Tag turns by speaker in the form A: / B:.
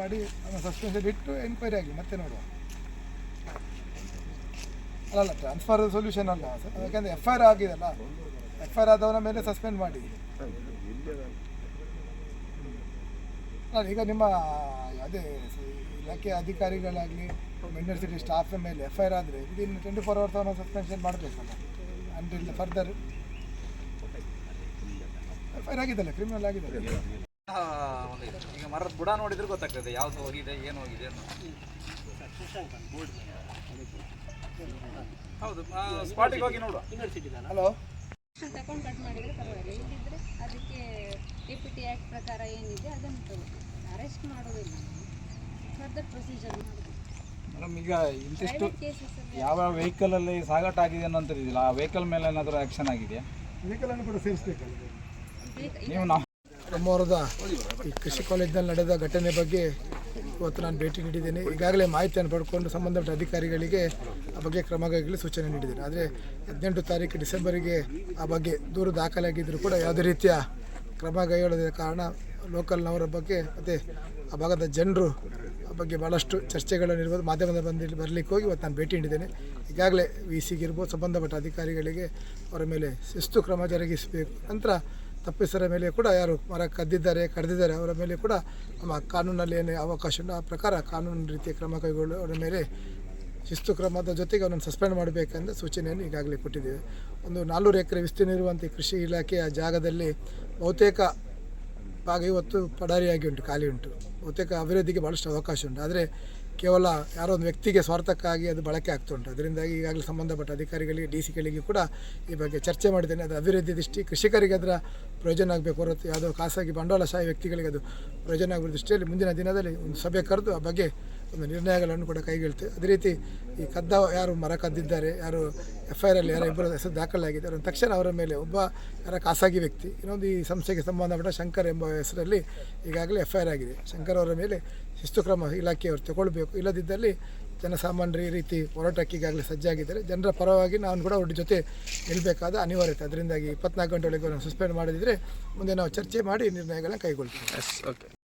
A: ಮಾಡಿ ಸಸ್ಪೆನ್ಷನ್ ಇಟ್ಟು ಎನ್ಕ್ವೈರಿ ಆಗಲಿ ಮತ್ತೆ ನೋಡುವ. ಅಲ್ಲ ಟ್ರಾನ್ಸ್ಫರ್ ಸೊಲ್ಯೂಷನ್ ಅಲ್ಲ. ಸರ್ ಯಾಕಂದರೆ ಎಫ್ ಐ ಆರ್ ಆಗಿದೆಲ್ಲ ಎಫ್ ಐ ಆರ್ ಆದವನ ಮೇಲೆ ಸಸ್ಪೆಂಡ್ ಮಾಡಿ. ಅಲ್ಲ ಈಗ ನಿಮ್ಮ ಅದೇ ಇಲಾಖೆ ಅಧಿಕಾರಿಗಳಾಗಲಿ ಯೂನಿವರ್ಸಿಟಿ ಸ್ಟಾಫ್ ಮೇಲೆ ಎಫ್ ಐ ಆರ್ ಆದರೆ ವಿದಿನ್ ಟ್ವೆಂಟಿ ಫೋರ್ ಅವರ್ಸ್ ಅವನ ಸಸ್ಪೆನ್ಷನ್ ಮಾಡಬೇಕಲ್ಲ. Until further F I R ಆಗಿದ್ದಲ್ಲ criminal ಆಗಿದ್ದಲ್ಲ.
B: ಆ, ಒಂದು ಇದು. ಈಗ ಮರದ ಬುಡ ನೋಡಿದ್ರೆ ಗೊತ್ತಾಗ್ತದೆ ಯಾವ್ದು ಹೋಗಿದೆ ಏನು ಹೋಗಿದೆ ಅಂತ. ಹೌದು ಸ್ಪಾಟಿಗೆ ಹೋಗಿ ನೋಡುವ.
A: ಹಲೋ
C: ತಗೊಂಡು ಕಟ್ ಮಾಡಿದರೆ ಪರವಾಗಿಲ್ಲ. ಇಲ್ಲಿದ್ರೆ ಅದಕ್ಕೆ ಡಿ ಪಿ ಟಿ ಆ್ಯಕ್ಟ್ ಪ್ರಕಾರ ಏನಿದೆ ಅದನ್ನು ತಗೋಬೇಕು. ಅರೆಸ್ಟ್ ಮಾಡೋದಿಲ್ಲ ಫರ್ದರ್ ಪ್ರೊಸೀಜರ್ ಮಾಡಬೇಕು
D: ಮೇಡಮ್ ಈಗ ಇಂತಿಷ್ಟು ಯಾವ ವೆಹಿಕಲ್ ಅಲ್ಲಿ ಸಾಗಾಟ ಆಗಿದೆ ಅನ್ನೋ ಇದಿಲ್ಲ ಆ ವೆಹಿಕಲ್ ಮೇಲೆ ಏನಾದರೂ ಆಕ್ಷನ್ ಆಗಿದೆಯಾ
A: ವೆಹಿಕಲನ್ನು ಕೂಡ ಸೇರಿಸ್ಬೇಕಲ್ಲ.
D: ನೀವು ನಾವು
A: ಬ್ರಹ್ಮವರದ ಈ ಕೃಷಿ ಕಾಲೇಜ್ನಲ್ಲಿ ನಡೆದ ಘಟನೆ ಬಗ್ಗೆ ಇವತ್ತು ನಾನು ಭೇಟಿ ನೀಡಿದ್ದೇನೆ. ಈಗಾಗಲೇ ಮಾಹಿತಿಯನ್ನು ಪಡ್ಕೊಂಡು ಸಂಬಂಧಪಟ್ಟ ಅಧಿಕಾರಿಗಳಿಗೆ ಆ ಬಗ್ಗೆ ಕ್ರಮ ಸೂಚನೆ ನೀಡಿದ್ದೇನೆ. ಆದರೆ ಹದಿನೆಂಟು ತಾರೀಕು ಡಿಸೆಂಬರಿಗೆ ಆ ಬಗ್ಗೆ ದೂರು ದಾಖಲಾಗಿದ್ದರೂ ಕೂಡ ಯಾವುದೇ ರೀತಿಯ ಕ್ರಮ ಕೈಗೊಳ್ಳದ ಕಾರಣ ಲೋಕಲ್ನವರ ಬಗ್ಗೆ ಮತ್ತು ಆ ಭಾಗದ ಜನರು ಆ ಬಗ್ಗೆ ಭಾಳಷ್ಟು ಚರ್ಚೆಗಳನ್ನಿರ್ಬೋದು ಮಾಧ್ಯಮದ ಬಂದು ಬರಲಿಕ್ಕೆ ಹೋಗಿ ಇವತ್ತು ನಾನು ಭೇಟಿ ನೀಡಿದ್ದೇನೆ. ಈಗಾಗಲೇ ವಿ ಸಿಗಿರ್ಬೋದು ಸಂಬಂಧಪಟ್ಟ ಅಧಿಕಾರಿಗಳಿಗೆ ಅವರ ಮೇಲೆ ಶಿಸ್ತು ಕ್ರಮ ಜರುಗಿಸಬೇಕು. ನಂತರ ತಪ್ಪಿಸರ ಮೇಲೆ ಕೂಡ ಯಾರು ಮರ ಕದ್ದಿದ್ದಾರೆ, ಕಡ್ದಿದ್ದಾರೆ, ಅವರ ಮೇಲೆ ಕೂಡ ನಮ್ಮ ಕಾನೂನಲ್ಲಿ ಏನೇ ಅವಕಾಶ ಆ ಪ್ರಕಾರ ಕಾನೂನು ರೀತಿಯ ಕ್ರಮ ಕೈಗೊಳ್ಳು ಅವರ ಮೇಲೆ ಶಿಸ್ತು ಕ್ರಮದ ಜೊತೆಗೆ ಅವನನ್ನು ಸಸ್ಪೆಂಡ್ ಮಾಡಬೇಕೆಂದು ಸೂಚನೆಯನ್ನು ಈಗಾಗಲೇ ಕೊಟ್ಟಿದ್ದೇವೆ. ಒಂದು ನಾಲ್ನೂರು ಎಕರೆ ವಿಸ್ತೀರ್ಣ ಇರುವಂಥ ಕೃಷಿ ಇಲಾಖೆಯ ಜಾಗದಲ್ಲಿ ಬಹುತೇಕ ಭಾಗ ಇವತ್ತು ಪಡಾರಿಯಾಗಿ ಉಂಟು, ಖಾಲಿ ಉಂಟು. ಬಹುತೇಕ ಅಭಿವೃದ್ಧಿಗೆ ಭಾಳಷ್ಟು ಅವಕಾಶ ಉಂಟು. ಆದರೆ ಕೇವಲ ಯಾರೋ ಒಂದು ವ್ಯಕ್ತಿಗೆ ಸ್ವಾರ್ಥಕ್ಕಾಗಿ ಅದು ಬಳಕೆ ಆಗ್ತಾ ಉಂಟು. ಅದರಿಂದಾಗಿ ಈಗಾಗಲೇ ಸಂಬಂಧಪಟ್ಟ ಅಧಿಕಾರಿಗಳಿಗೆ, ಡಿ ಸಿಗಳಿಗೆ ಕೂಡ ಈ ಬಗ್ಗೆ ಚರ್ಚೆ ಮಾಡಿದ್ದೇನೆ. ಅದು ಅಭಿವೃದ್ಧಿ ದೃಷ್ಟಿ, ಕೃಷಿಕರಿಗೆ ಅದರ ಪ್ರಯೋಜನ ಆಗಬೇಕು ಹೊರತು ಯಾವುದೋ ಖಾಸಗಿ ಬಂಡವಾಳಶಾಹಿ ವ್ಯಕ್ತಿಗಳಿಗೆ ಅದು ಪ್ರಯೋಜನ ಆಗುವ ದೃಷ್ಟಿಯಲ್ಲಿ ಮುಂದಿನ ದಿನದಲ್ಲಿ ಒಂದು ಸಭೆ ಕರೆದು ಆ ಬಗ್ಗೆ ಒಂದು ನಿರ್ಣಯಗಳನ್ನು ಕೂಡ ಕೈಗೊಳ್ತೇವೆ ಅದೇ ರೀತಿ ಈ ಕದ್ದ ಯಾರು ಮರ ಕದ್ದಿದ್ದಾರೆ, ಯಾರು ಎಫ್ ಐ ಆರಲ್ಲಿ ಯಾರೋ ಇಬ್ಬರು ಹೆಸರು ದಾಖಲಾಗಿದೆ ತಕ್ಷಣ ಅವರ ಮೇಲೆ ಒಬ್ಬ ಯಾರ ಖಾಸಗಿ ವ್ಯಕ್ತಿ, ಇನ್ನೊಂದು ಈ ಸಂಸ್ಥೆಗೆ ಸಂಬಂಧಪಟ್ಟ ಶಂಕರ್ ಎಂಬ ಹೆಸರಲ್ಲಿ ಈಗಾಗಲೇ ಎಫ್ ಐ ಆರ್ ಆಗಿದೆ. ಶಂಕರ್ ಅವರ ಮೇಲೆ ಶಿಸ್ತು ಕ್ರಮ ಇಲಾಖೆಯವರು ತಗೊಳ್ಬೇಕು. ಇಲ್ಲದಿದ್ದಲ್ಲಿ ಜನಸಾಮಾನ್ಯರು ಈ ರೀತಿ ಹೋರಾಟಕ್ಕೆ ಈಗಾಗಲೇ ಸಜ್ಜಾಗಿದ್ದಾರೆ. ಜನರ ಪರವಾಗಿ ನಾನು ಕೂಡ ಅವ್ರ ಜೊತೆ ನಿಲ್ಲಬೇಕಾದ ಅನಿವಾರ್ಯತೆ. ಅದರಿಂದಾಗಿ ಇಪ್ಪತ್ನಾಲ್ಕು ಗಂಟೆ ಒಳಗೆ ಸಸ್ಪೆಂಡ್ ಮಾಡಿದರೆ ಮುಂದೆ ನಾವು ಚರ್ಚೆ ಮಾಡಿ ನಿರ್ಣಯಗಳನ್ನು ಕೈಗೊಳ್ತೀವಿ.
D: ಓಕೆ